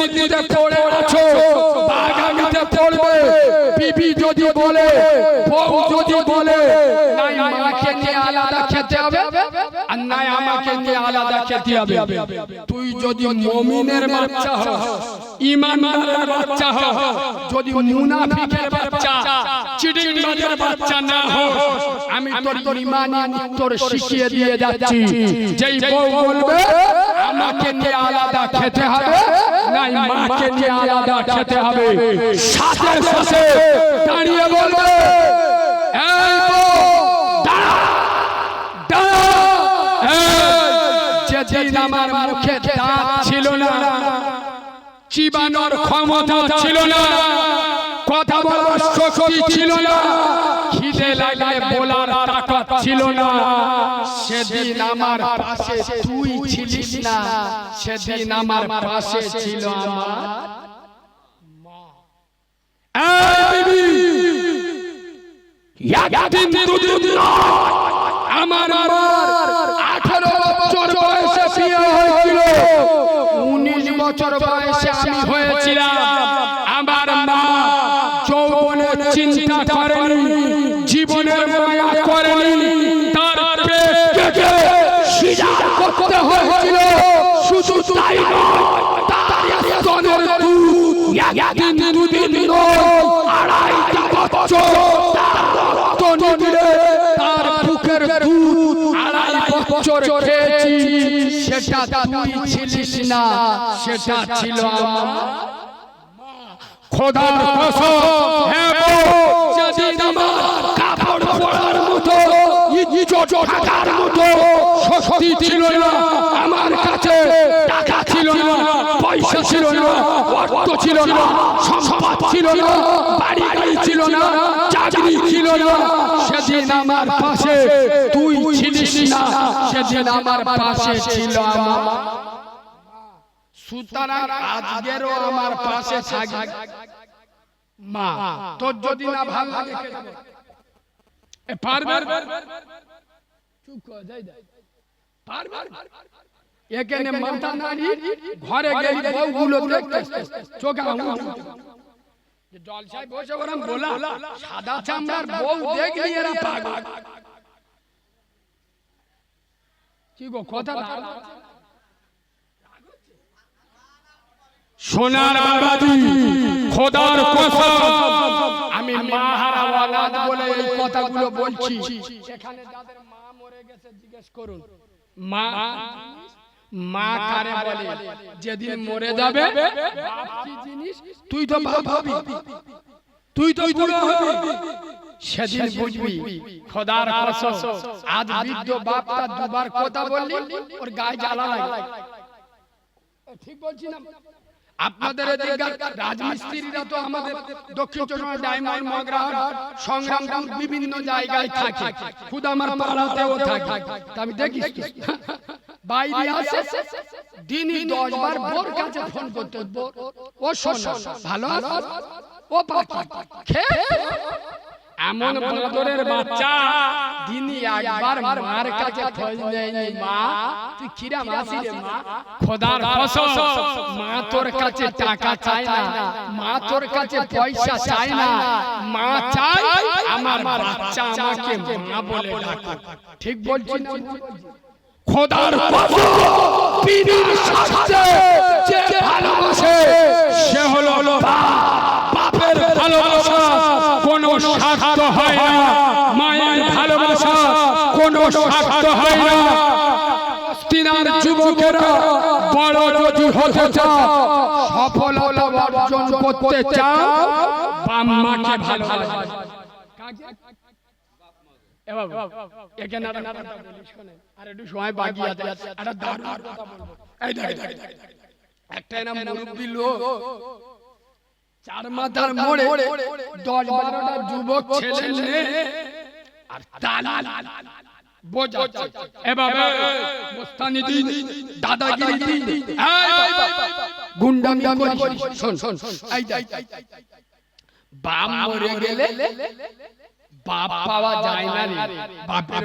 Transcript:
পরিস্থিতিতে পড়ে আছো আগামীতে পড়বে। বিবি যদি বলে বউ যদি বলে নাই মাকে নিয়ে আলাদা খেতে হবে আর নাই আমাকে নিয়ে আলাদা খেতে হবে। তুই যদি মমিনের বাচ্চা হ ইমানদারের বাচ্চা হ যদি মুনাফিকের বাচ্চা চিটিংবাজের বাচ্চা না হ আমি তোর ইমানি তোর শিখিয়ে দিয়ে যাচ্ছি। যেই বউ বলবে আমাকে নিয়ে আলাদা খেতে হবে। আলাদা খেতে হবে? সাথে সাথে দাঁড়িয়ে বলবে ছিল না চিবানোর ক্ষমতা ছিল না কথা বলার শক্তি ছিল না। খিদে লাগলে বলার তাকত ছিল না। সেদিন আমার পাশে তুই ছিলিস না। সেদিন আমার পাশে ছিল আমার একদিন দুদিন আমার আমার আঠারো বছর বয়সে বিয়ে হয়েছিল। উনিশ বছর বয়সে আমি হয়েছিলাম আমার মা যৌবনের চিন্তা করেনি জীবনের মায়া করেনি তার পেট কেটে সিজা করতে হয়েছিল। শুধু তাই নয় তার স্তনের দুধ একদিন দুদিন নয় আড়াইটা বছর তার রক্ত নিগড়ে তার বুকের দুধ আড়াই বছর খেয়েছি সেটা তুই ছিলিস না। সেটা ছিল আমার খোদার হ্যাঁ গো, যেদিন আমার কাপড় পরার মতো ইজ্জত থাকার মতো শক্তি ছিল না। আমার কাছে টাকা ছিল না। পয়সা ছিল না। অর্থ ছিল না। সম্পদ ছিল না। বাড়ি গাড়ি ছিল না। চাকরি ছিল না। সেদিন আমার পাশে তুই ছিলিস না। সেদিন আমার পাশে ছিল আমার সুতরাং আজকেরও আমার পাশে থাকি। মা তোর যদি না ভালো লাগে পারবে? চুপ কর, যাই? এখানে মাথা নাড়ি ঘরে গেলি বউগুলো দেখতে চোখে আঙুল জলসায় বসে বলা সাদা চামড়ার বউ দেখলি এরা পাগল। কি গো কথা সোনার বাবাজি খোদার কসম আমি মাহারা ওয়ালাদ বলে এই কথাগুলো বলছি। সেখানে যাদের মা মরে গেছে জিজ্ঞেস করুন। মা মা কারে বলে? যেদিন মরে যাবে কি জিনিস? তুই তো হবি তুই তো বুড়ো হবি। সেদিন বুঝবি। খোদার কসম। আজ বৃদ্ধ বাপটা দুবার কথা বললি ওর গায়ে জ্বালা লাগে। ঠিক বলছি না? আপনাদের এদিকার রাজমিস্ত্রিরা তো আমাদের দক্ষিণ চব্বিশ ডায়মন্ড মগরাহাট সংগ্রামপুর বিভিন্ন জায়গায় থাকে। খুদ আমার পাড়াতেও থাকে। আমি দেখি বাইরে আসে দিনই দশ বার বোর কাছে ফোন করতে ও শোন ভালো আছো? ও পাপা খেয়ে? এমন বাঁদরের বাচ্চা দিনই একবার মার কাছে খোঁজ নেয়নি মা তুই কিরাম মা। খোদার কসম মা তোর কাছে টাকা চায় না মা তোর কাছে পয়সা চায় না মা চায় আমার বাচ্চা আমাকে মা বলে ডাকে। ঠিক বলছি? খোদার কসম পীরের সাথে যে ভালোবাসে সে হলো বাপ। বাপের ভালোবাসা কোনো স্বার্থ হয় না মায়ের ভালোবাসা কোনো স্বার্থ হয় না তিনার যুবকেরা বড় যদি হতে চাও সফলতা অর্জন করতে চাও বাপ মাকে ভালোবাসা এ বাবু, এখানে একটা কথা বলি, শোনেন। আর একটু সময় বাকি আছে একটা দারুণ কথা বলব। এই দেখ, দেখ, দেখ, দেখ। একটা এরম মুরব্বি লোক চার মাথার মোড়ে দশ বারোটা যুবক ছেলে আর দালাল বোঝাচ্ছে এ বাবা মোস্তানি দিন দাদাগিরি দিন। গুন্ডামি করিস শোন শোন শোন এই দেখ, বাপ মরে গেলে বাপ পাওয়া যায় না রে। বাপের